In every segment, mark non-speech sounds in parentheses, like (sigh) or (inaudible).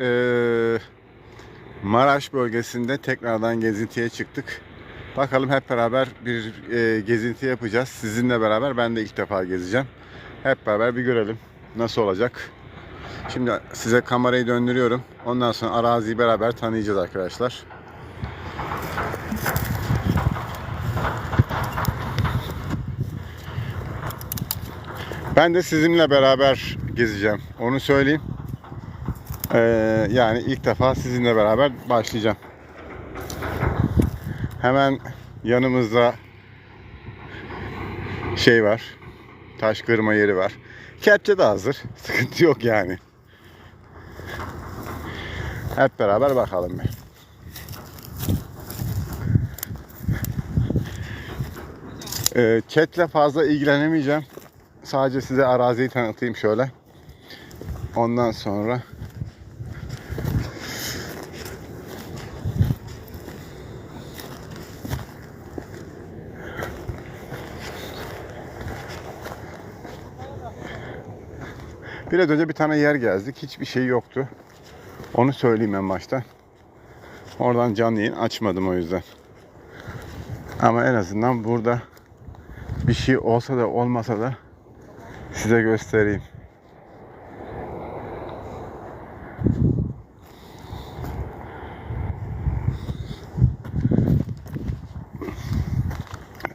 Eee, Maraş bölgesinde tekrardan gezintiye çıktık. Bakalım hep beraber bir eee, gezinti yapacağız. Sizinle beraber ben de ilk defa gezeceğim. Hep beraber bir görelim nasıl olacak. Şimdi size kamerayı döndürüyorum. Ondan sonra araziyi beraber tanıyacağız arkadaşlar. Ben de sizinle beraber gezeceğim. Onu söyleyeyim. Ee, yani ilk defa sizinle beraber başlayacağım. Hemen yanımızda şey var. Taş kırma yeri var. Kepçe de hazır. (laughs) Sıkıntı yok yani. Hep beraber bakalım bir. Ee, fazla ilgilenemeyeceğim. Sadece size araziyi tanıtayım şöyle. Ondan sonra Biraz önce bir tane yer gezdik. Hiçbir şey yoktu. Onu söyleyeyim en başta. Oradan canlı yayın açmadım o yüzden. Ama en azından burada bir şey olsa da olmasa da size göstereyim.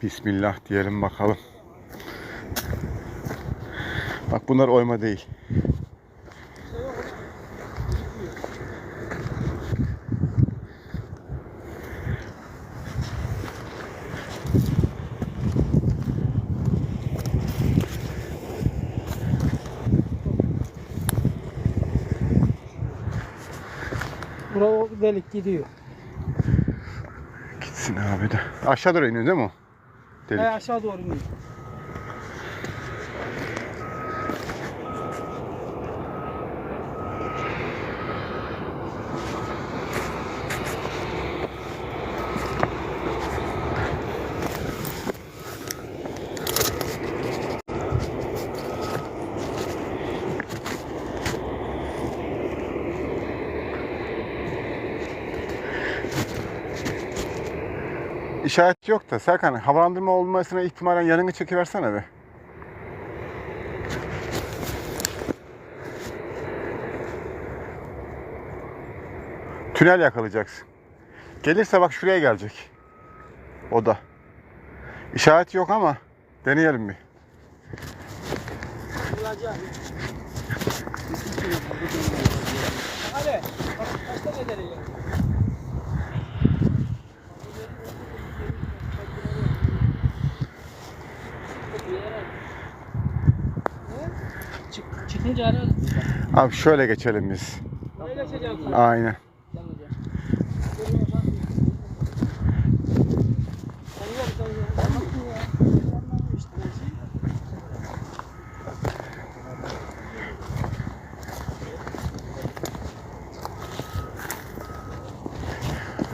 Bismillah diyelim bakalım. Bak bunlar oyma değil. Bura o delik gidiyor. Gitsin abi de. Aşağı doğru iniyor değil mi o? Delik. He aşağı doğru iniyor. İşaret yok da Serkan havalandırma olmasına ihtimalen yanını çekiversene be. Tünel yakalayacaksın. Gelirse bak şuraya gelecek. O da. İşaret yok ama deneyelim bir. Hadi. Kaçta ne Abi şöyle geçelim biz. Aynen.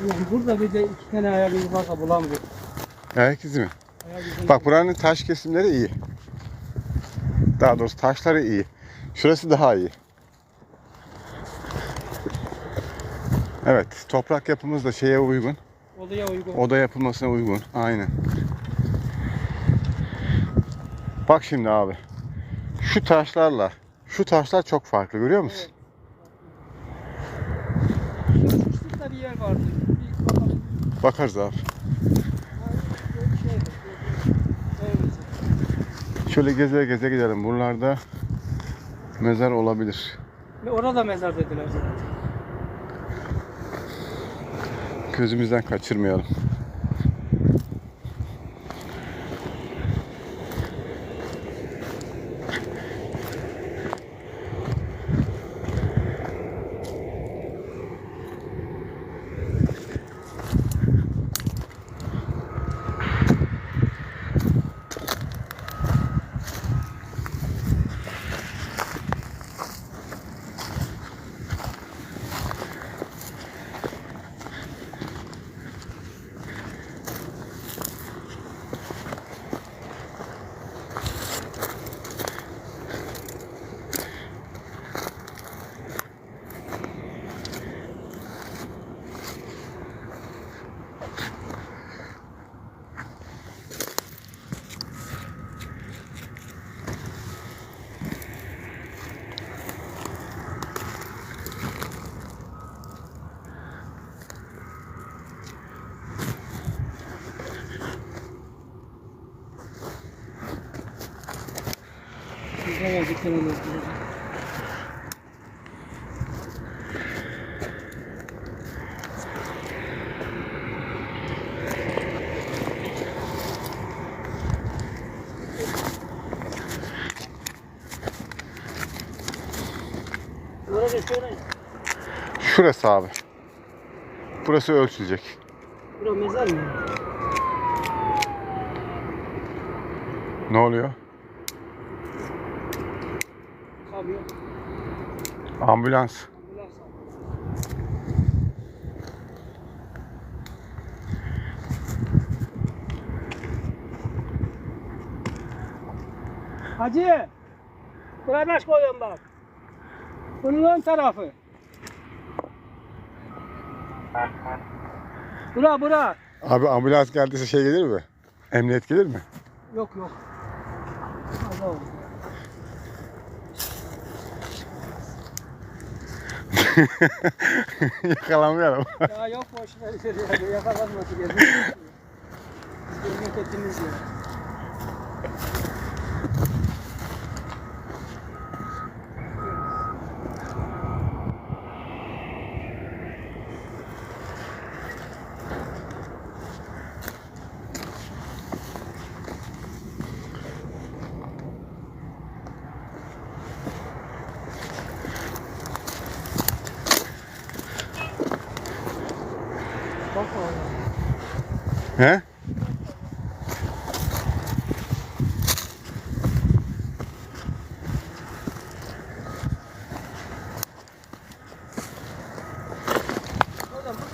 Yani burada bir de iki tane ayak izi varsa bulamıyor. Herkesi mi? Ayak izi- Bak buranın taş kesimleri iyi. Daha doğrusu taşları iyi. Şurası daha iyi. Evet, toprak yapımız da şeye uygun. Odaya uygun. Oda yapılmasına uygun. Aynen. Bak şimdi abi. Şu taşlarla şu taşlar çok farklı görüyor musun? Şurada bir yer vardı. Bir bakalım. Bakarız abi. Şey. Evet. Şöyle geze geze gidelim. Buralarda mezar olabilir. Ve orada mezar dediler zaten. Gözümüzden kaçırmayalım. Oraya şöyle. Şurası abi. Burası ölçülecek. Bura mezar mı? Ne oluyor? Kamyon. Ambulans. Ambulans. Hacı. Buraya taş koyuyorum bak. Bunun ön tarafı. Bura bura. Abi ambulans geldiyse şey gelir mi? Emniyet gelir mi? Yok yok. Allah olsun. (laughs) Yakalanmayalım. Ya yok boş ver ya. Yakalanması gerekiyor. Biz memleketimiz ya. Bak oraya. He?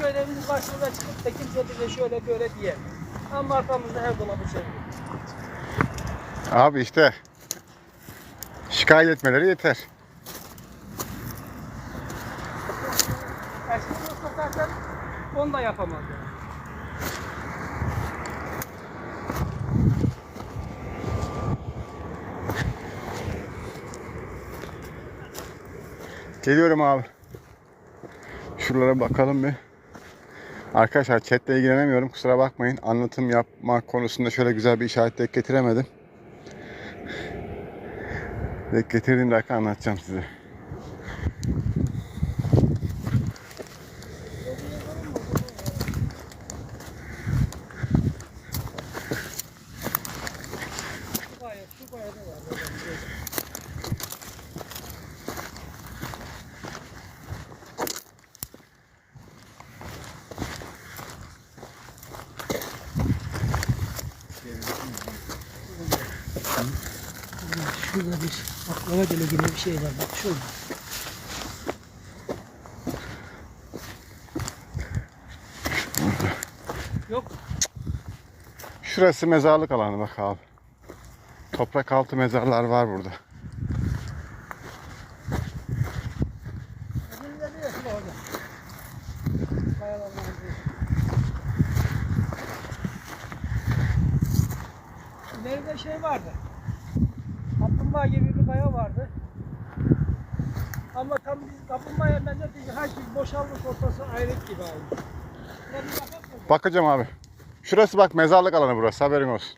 Köyde bizim başımıza çıkıp da kimse bize şöyle böyle diye. Ama arkamızda her dolabı şey. Abi işte şikayet etmeleri yeter. Ya şimdi yoksa zaten onu da yapamaz yani. Geliyorum abi. Şuralara bakalım bir. Arkadaşlar chatle ilgilenemiyorum. Kusura bakmayın. Anlatım yapma konusunda şöyle güzel bir işaret denk getiremedim. Denk getirdiğim dakika anlatacağım size. Şu gayet, şu gayet de var. Şurada bir baklava şey var bak şurada. Yok Şurası mezarlık alanı bak abi. Toprak altı mezarlar var burada. İleride şey vardı. Kaplumbağa gibi bir kaya vardı. Ama tam biz kaplumbağaya benzetici her şey boşalmış ortası ayrık gibi bir mısın? Bakacağım abi. Şurası bak mezarlık alanı burası haberin olsun.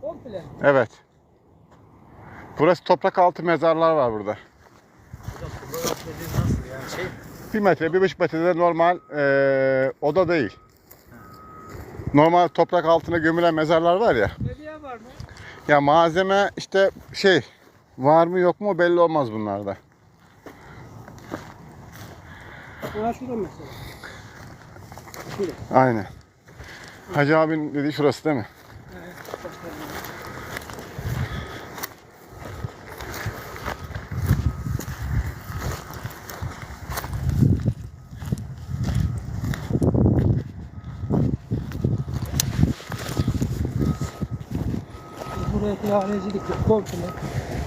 Komple. Evet. Burası toprak altı mezarlar var burada. nasıl yani şey? Bir metre, bir buçuk metrede normal eee, oda değil. Normal toprak altına gömülen mezarlar var ya. Var mı? Ya malzeme işte şey var mı yok mu belli olmaz bunlarda. Ha şurada mesela. Şurada. Aynen. Hacı abinin dediği şurası değil mi? Evet, Buraya kıralayıcılık yok. Komple.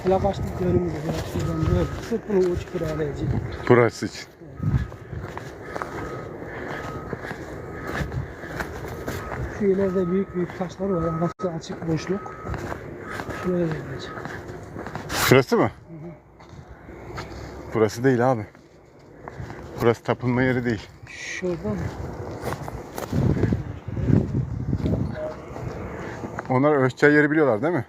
Plakaçlık bölümü de biraz şuradan böyle. Sırf bunun uç kıralayıcılık. Burası için. Şu ileride büyük büyük taşlar var. Arası açık boşluk. Şuraya gelecek. Şurası mı? Hı hı. Burası değil abi. Burası tapınma yeri değil. Şurada mı? Onlar ölçeceği yeri biliyorlar değil mi?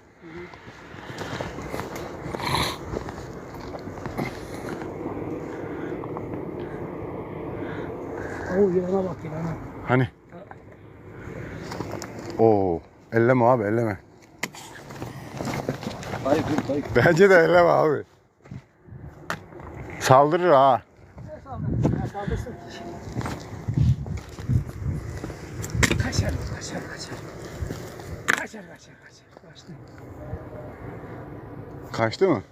O oh, yılana bak yılana. Hani? Oo, elleme abi elleme. Hayır dur hayır. Bence de elleme abi. Saldırır ha. Saldırsın. Kaçar kaçar kaçar. Kaçar kaçar kaçar. Kaçtı. Kaçtı mı?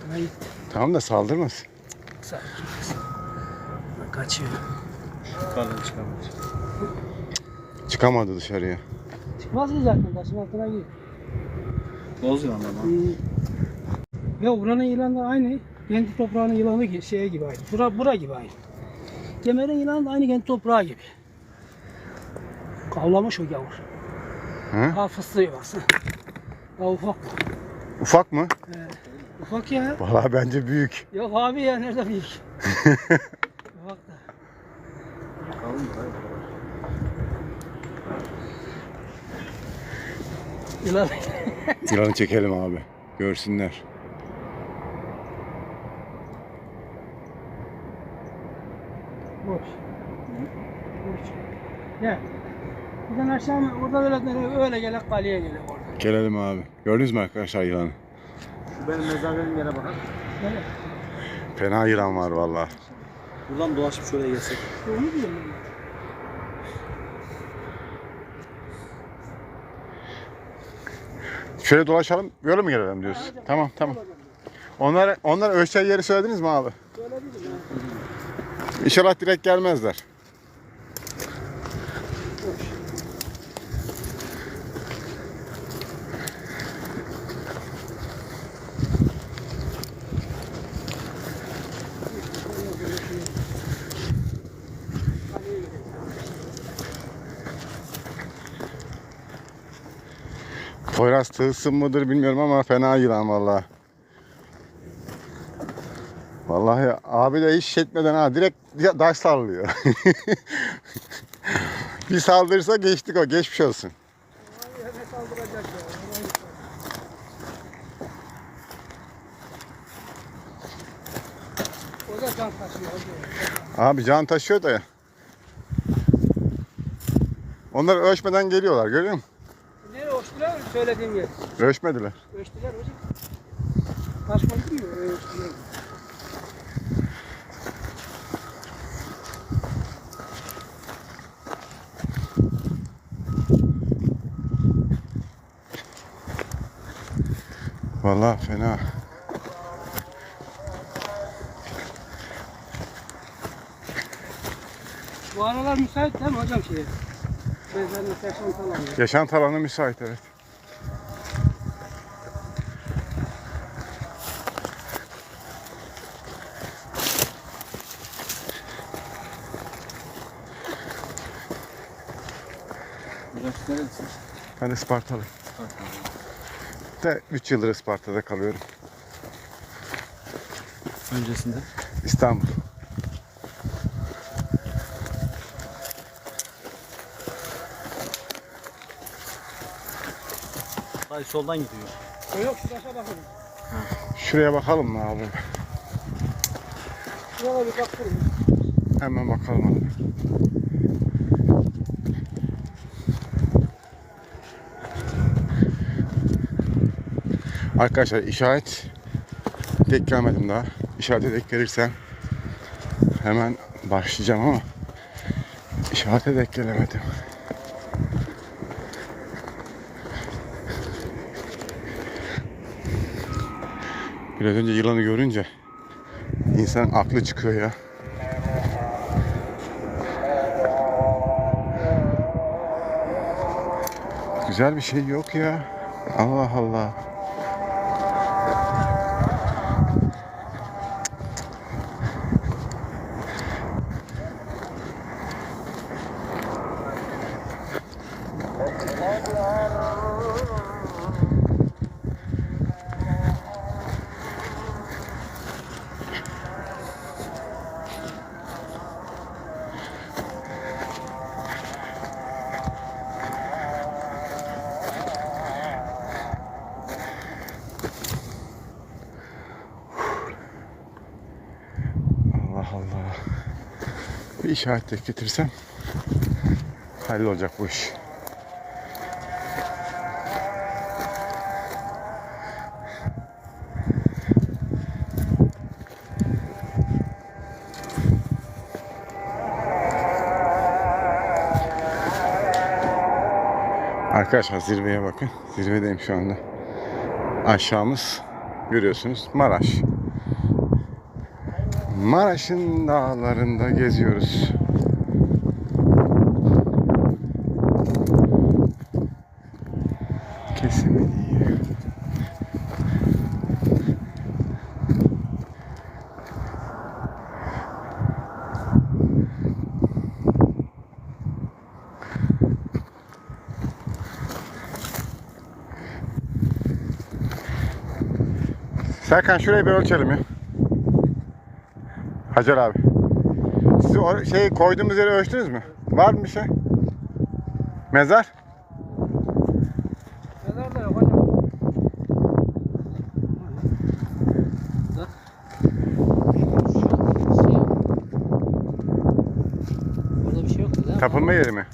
Altına gitti. Tamam da saldırmaz. Saldırmaz. Kaçıyor. Yukarıdan çıkamaz. Çıkamadı dışarıya. Çıkmaz ki zaten taşın altına gir. Boz yılan ama. Hmm. Ya buranın yılanı da aynı. Kendi toprağının yılanı gibi, şeye gibi aynı. Bura, bura gibi aynı. Kemer'in yılanı da aynı kendi toprağı gibi. Kavlamış o gavur. Hı? Ha fıstığı baksana. Ha ufak. Ufak mı? He. Ufak ya. Vallahi bence büyük. Yok abi ya nerede büyük. (laughs) ufak da. Kalın mı? Hayır. Yılan. Yılanı çekelim abi. Görsünler. Boş. Boş. Gel. Buradan aşağı mı? Orada öyle, öyle gelek kaleye gelek orada. Gelelim abi. Gördünüz mü arkadaşlar yılanı? Şu benim mezarlığım yere bakar. Gel. Fena yılan var vallahi. Buradan dolaşıp şuraya gelsek. Onu diyorum Şöyle dolaşalım, böyle mi gelelim diyorsun? Tamam, tamam. Onlar, onlar ölçeceği yeri söylediniz mi abi? Söyledim ya. İnşallah direkt gelmezler. Poyraz tılsım mıdır bilmiyorum ama fena yılan vallahi. Vallahi abi de hiç etmeden ha direkt daş sallıyor. (laughs) Bir saldırırsa geçtik o geçmiş olsun. O da can taşıyor. Abi can taşıyor da. Onlar ölçmeden geliyorlar görüyor musun? Söylediğim yer? Ölçmediler. Ölçtüler hocam. Taşma gidiyor. Ölçtüler. Vallahi fena. Bu aralar müsait değil mi hocam şeye? Yaşam alanı müsait evet. Neresi? Ben Ispartalı. De 3 yıldır Isparta'da kalıyorum. Öncesinde. İstanbul. Hayır soldan gidiyor. Yok yok şu taşa bakalım. Şuraya bakalım mı abi? Şuraya bir baktırın. Hemen bakalım Arkadaşlar işaret denk gelmedim daha. İşarete denk gelirsem hemen başlayacağım ama işarete denk gelemedim. Biraz önce yılanı görünce insan aklı çıkıyor ya. Güzel bir şey yok ya. Allah Allah. Allah Allah. Bir işaret de getirsem hallolacak bu iş. Arkadaşlar zirveye bakın. Zirvedeyim şu anda. Aşağımız görüyorsunuz Maraş. Maraş'ın dağlarında geziyoruz. Kesimi iyi. Serkan şurayı bir ölçelim ya. Hacer abi. Siz o şey koyduğumuz yeri ölçtünüz mü? Var mı bir şey? Mezar? Mezar da yok hocam. Orada bir şey? Tapınma yeri mi?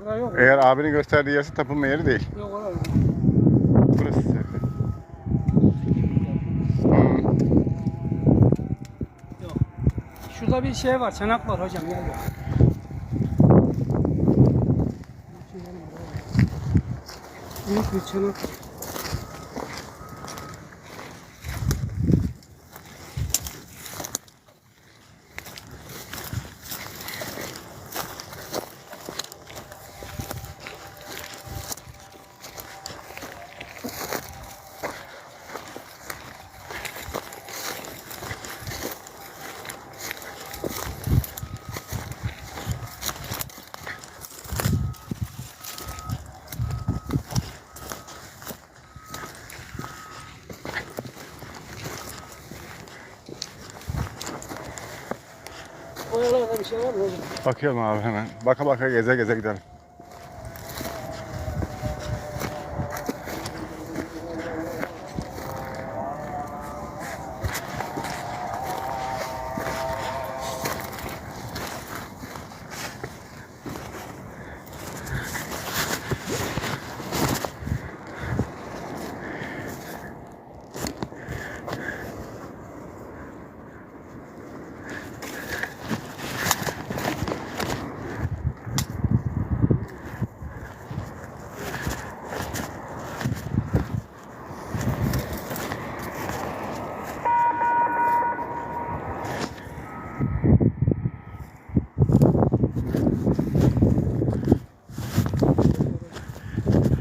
Burada yok. Eğer abinin gösterdiği yerse tapınma yeri değil. Yok orada. Burası Serkan. Hmm. Şurada bir şey var, çanak var hocam gel bak. Büyük bir çanak. Oralarda bir şey var mı? Bakıyorum abi hemen. Baka baka geze geze gidelim.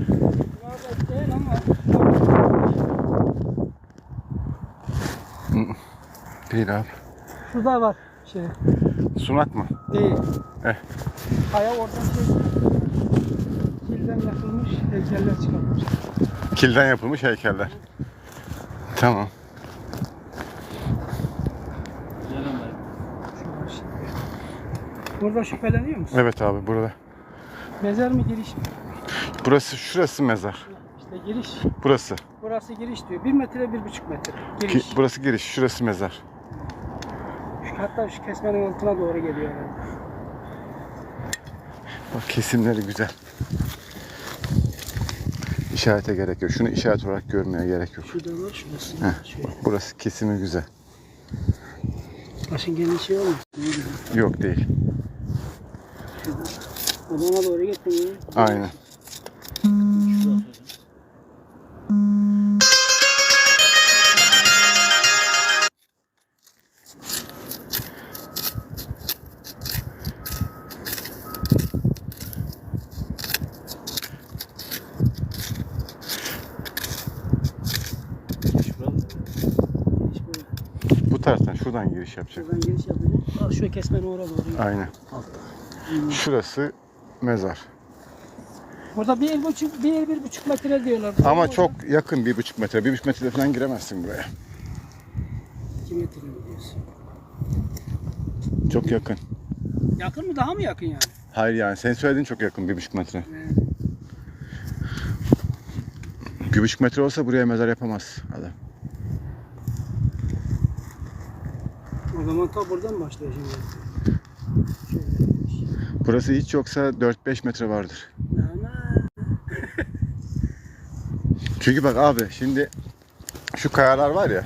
Buralarda değil ama Değil abi. şurada var şey. Sunak mı? Değil. Eh. Kaya oradan şey kilden yapılmış heykeller çıkartmış. Kilden yapılmış heykeller. Tamam. Burada şüpheleniyor musun? Evet abi burada. Mezar mı giriş mi? Burası şurası mezar. İşte giriş. Burası. Burası giriş diyor. Bir metre, bir buçuk metre. Ki, Giriş. burası giriş. Şurası mezar. Hatta şu kesmenin altına doğru geliyor. Yani. Bak kesimleri güzel. İşarete gerek yok. Şunu işaret olarak görmeye gerek yok. Şurada var, şurası. Heh. Şöyle. Burası kesimi güzel. Başın genişi şey olmuş. Yok değil. Odana doğru gittin ya. Aynen. Giriş yapacak. Şuradan giriş yapacak. Bak şu kesmenin oraya doğru. Aynen. Şurası mezar. Burada bir buçuk, bir, bir buçuk metre diyorlar. Ama Orada çok yakın bir buçuk metre. Bir buçuk metre falan giremezsin buraya. iki metre mi diyorsun? Çok yakın. Yakın mı? Daha mı yakın yani? Hayır yani senin söylediğin çok yakın bir buçuk metre. Evet. Bir buçuk metre olsa buraya mezar yapamaz adam. Zaman ta buradan başlıyor şimdi. Burası hiç yoksa 4-5 metre vardır. Çünkü bak abi şimdi şu kayalar var ya.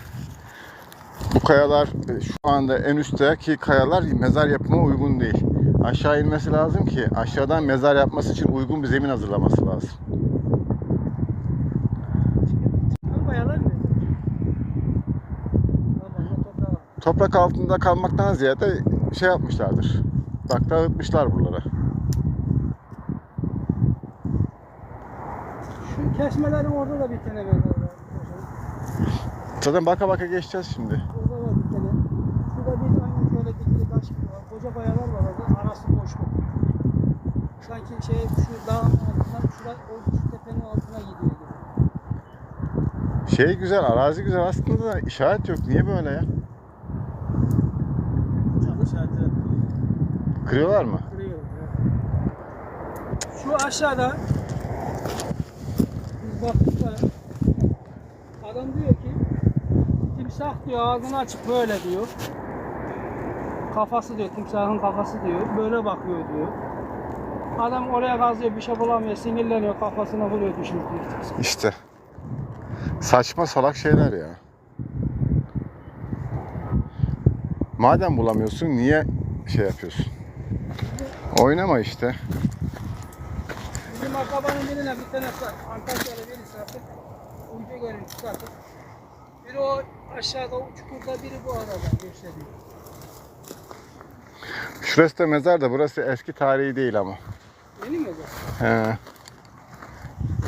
Bu kayalar e, şu anda en üstteki kayalar mezar yapımına uygun değil. Aşağı inmesi lazım ki aşağıdan mezar yapması için uygun bir zemin hazırlaması lazım. çıkan kayalar mı? Tamam, toprağı var. Toprak altında kalmaktan ziyade şey yapmışlardır. Bak dağıtmışlar buralara. Şu kesmelerin orada da bir tane var. Zaten baka baka geçeceğiz şimdi. Orada var bir tane. Şurada bir aynı şöyle dikili taş gibi var. Koca kayalar var orada. Arası boşluk. Sanki şey şu dağın altından şurada o tepenin altına gidiyor gibi. Şey güzel, arazi güzel aslında da işaret yok. Niye böyle ya? İşareti. Kırıyorlar mı? Kırıyor. Şu aşağıda biz baktık da adam diyor ki timsah diyor ağzını açıp böyle diyor. Kafası diyor timsahın kafası diyor. Böyle bakıyor diyor. Adam oraya kazıyor bir şey bulamıyor sinirleniyor kafasına vuruyor düşürüyor. İşte. Saçma salak şeyler ya. Madem bulamıyorsun niye şey yapıyorsun? Oynama işte. Bizim akrabanın birine bir tane Antalya'da biri sattık. Uydu görüntü sattık. Biri o aşağıda o çukurda biri bu arada gösteriyor. Şurası da mezar da burası eski tarihi değil ama. Yeni bu? He.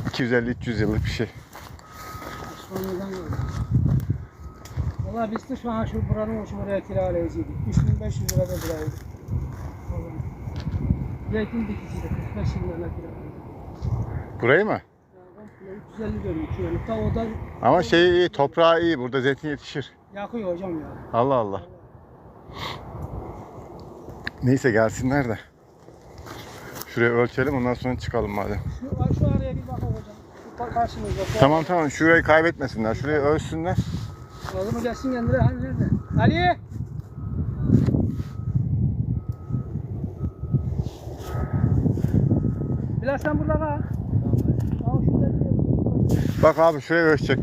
250-300 yıllık bir şey. Osmanlı'dan geldi. Valla biz de şu an şu buranın uçu buraya kiralayıcıydık. 3500 lira da buraydı. Zeytin dikiciydi. 45 yıl lira kiraladık. Burayı mı? Yani komple 350 dönüm yani. Ta o da Ama şey iyi, toprağı iyi. Burada zeytin yetişir. yakıyor hocam ya. Allah Allah. Neyse gelsinler de. Şuraya ölçelim ondan sonra çıkalım madem. Şu, şu araya bir bakalım hocam. Şu karşımızda. Tamam tamam şurayı kaybetmesinler. Şurayı ölçsünler. Oğlum gelsin kendine. Hani nerede? Ali! Bilal sen burada kal. Bak abi şuraya ölçecekler.